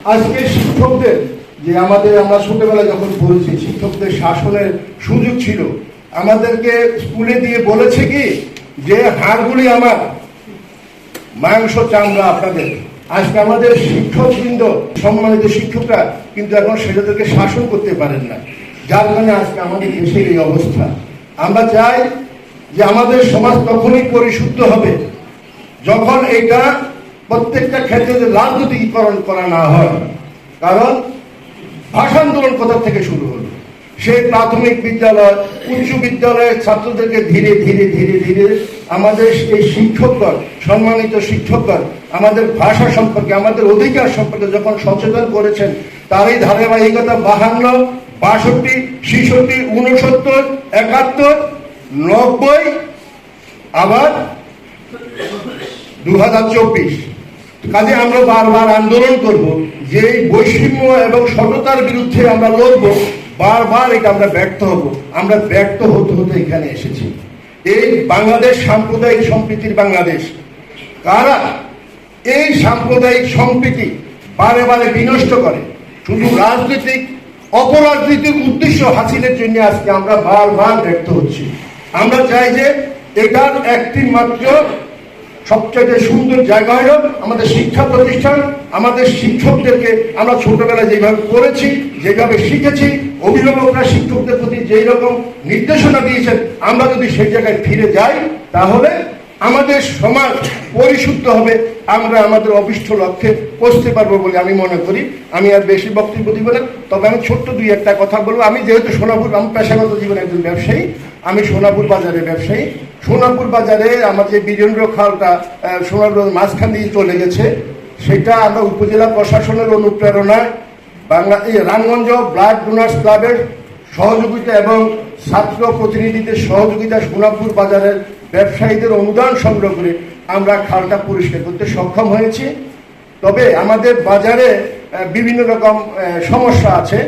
আজকে শিক্ষকদের, যে আমাদের আমরা ছোটবেলায় যখন পড়েছি, শিক্ষকদের শাসনের সুযোগ ছিল, আমাদেরকে স্কুলে দিয়ে বলেছে কি, যে হাড়গুলি আমার, মাংস, চামড়া আপনাদের। আজকে আমাদের শিক্ষক শিক্ষকবৃন্দ, সম্মানিত শিক্ষকরা কিন্তু এখন সেটাদেরকে শাসন করতে পারেন না। যার কারণে আজকে আমাদের দেশের এই অবস্থা। আমরা চাই যে আমাদের সমাজ তখনই পরিশুদ্ধ হবে, যখন এটা প্রত্যেকটা ক্ষেত্রে যে রাজনীতিকরণ করা না হয়, কারণ ভাষা আন্দোলন কোথা থেকে শুরু হলো? সেই প্রাথমিক বিদ্যালয়, উচ্চ বিদ্যালয়ের ছাত্রদেরকে ধীরে ধীরে ধীরে ধীরে আমাদের এই শিক্ষকগণ, সম্মানিত শিক্ষকগণ, আমাদের ভাষা সম্পর্কে, আমাদের অধিকার সম্পর্কে যখন সচেতন করেছেন, তারই ধারাবাহিকতা বাহান্ন, বাষট্টি, ছেষট্টি উনসত্তর একাত্তর, নব্বই, আবার দু হাজার চব্বিশ। কাজে আমরা বারবার আন্দোলন করব যে বৈষম্য এবং সততার বিরুদ্ধে আমরা লড়ব, বারবার এটা আমরা ব্যর্থ হব। আমরা ব্যর্থ হতে হতে এখানে এসেছি। এই বাংলাদেশ সাম্প্রদায়িক সম্প্রীতির বাংলাদেশ। কারা এই সাম্প্রদায়িক সম্প্রীতি বারে বারে বিনষ্ট করে? শুধু রাজনৈতিক অপরাজনৈতিক উদ্দেশ্য হাসিলের জন্য আজকে আমরা বারবার ব্যর্থ হচ্ছি। আমরা চাই যে এটার একটি মাত্র সবচেয়ে সুন্দর জায়গা হলো আমাদের শিক্ষা প্রতিষ্ঠান। আমাদের শিক্ষকদেরকে আমরা ছোটবেলায় যেভাবে করেছি যেভাবে শিখেছি, অভিভাবকরা শিক্ষকদের প্রতি যেই রকম নির্দেশনা দিয়েছেন, আমরা যদি সেই জায়গায় ফিরে যাই, তাহলে আমাদের সমাজ পরিশুদ্ধ হবে। আমরা আমাদের অভিষ্ট লক্ষ্যে পৌঁছতে পারব বলে আমি মনে করি। আমি আর বেশি বক্তব্য দিব না, তবে আমি ছোট্ট দুই একটা কথা বলব। আমি যেহেতু সোনাপুর, আমি পেশাগত জীবনে একজন ব্যবসায়ী, আমি সোনাপুর বাজারে ব্যবসায়ী। সোনাপুর বাজারে আমার যে বীরেন্দ্র খালটা সোনাপুর মাঝখান দিয়ে চলে গেছে, সেটা আমরা উপজেলা প্রশাসনের অনুপ্রেরণায় বাংলা, এই রামগঞ্জ ব্লাড ডোনার্স ক্লাবের সহযোগিতা এবং ছাত্র প্রতিনিধিদের সহযোগিতা সোনাপুর বাজারের ব্যবসায়ীদের অনুদান সংগ্রহ করে আমরা খালটা পরিষ্কার করতে সক্ষম হয়েছি। তবে আমাদের বাজারে বিভিন্ন রকম সমস্যা আছে।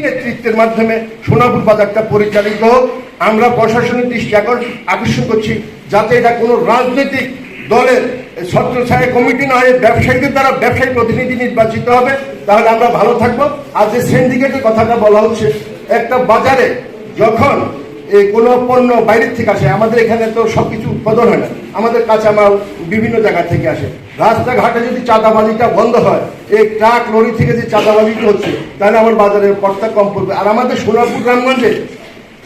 নেতৃত্বের মাধ্যমে সোনাপুর বাজারটা পরিচালিত হোক। আমরা প্রশাসনের দৃষ্টি আকর্ষ- আকর্ষণ করছি যাতে এটা কোনো রাজনৈতিক দলের ছত্র ছায় কমিটি হয়ে, ব্যবসায়ীদের দ্বারা ব্যবসায়ী প্রতিনিধি নির্বাচিত হবে। তাহলে আমরা ভালো থাকব। আর যে সেন্ডিকেটের কথাটা বলা হচ্ছে, একটা বাজারে যখন এই কোনো পণ্য বাইরের থেকে আসে, আমাদের এখানে তো সব কিছু উৎপাদন হয় না। আমাদের কাঁচামাল বিভিন্ন জায়গা থেকে আসে। রাস্তাঘাটে যদি চাঁদাবাজিটা বন্ধ হয় এই ট্রাক, লরি থেকে যে চাঁদাবাজিটা হচ্ছে, তাহলে আমার বাজারের কর্তা কম পড়বে। আর আমাদের সোনারপুর গ্রামগঞ্জে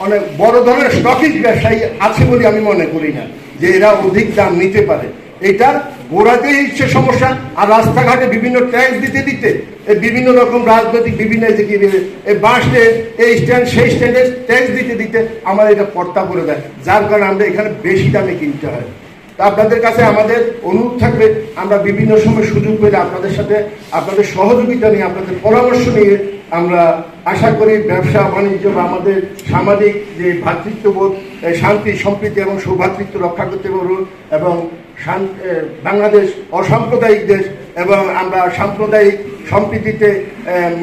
অনেক বড় ধরনের স্টকিজ ব্যবসায়ী আছে বলে আমি মনে করি না, যে এরা অধিক দাম নিতে পারে। এটা গোড়াতেই হচ্ছে সমস্যা। আর রাস্তাঘাটে বিভিন্ন ট্যাক্স দিতে দিতে বিভিন্ন রকম রাজনৈতিক বিভিন্ন বাস এই স্ট্যান্ড সেই স্ট্যান্ডে ট্যাক্স দিতে দিতে আমার এটা পর্তা করে দেয়। যার কারণে আমরা এখানে বেশি দামে কিনতে হয়। আপনাদের কাছে আমাদের অনুরোধ থাকবে, আমরা বিভিন্ন সময় সুযোগ পেলে আপনাদের সাথে আপনাদের সহযোগিতা নিয়ে, আপনাদের পরামর্শ নিয়ে আমরা আশা করি ব্যবসা, বাণিজ্য বা আমাদের সামাজিক যে ভ্রাতৃত্ববোধ শান্তি, সম্প্রীতি এবং সৌভ্রাতৃত্ব রক্ষা করতে পারব এবং বাংলাদেশ অসাম্প্রদায়িক দেশ এবং আমরা সাম্প্রদায়িক সম্প্রীতিতে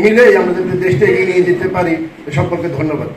মিলেই আমাদের দেশটা এগিয়ে নিয়ে যেতে পারি সম্পর্কে ধন্যবাদ।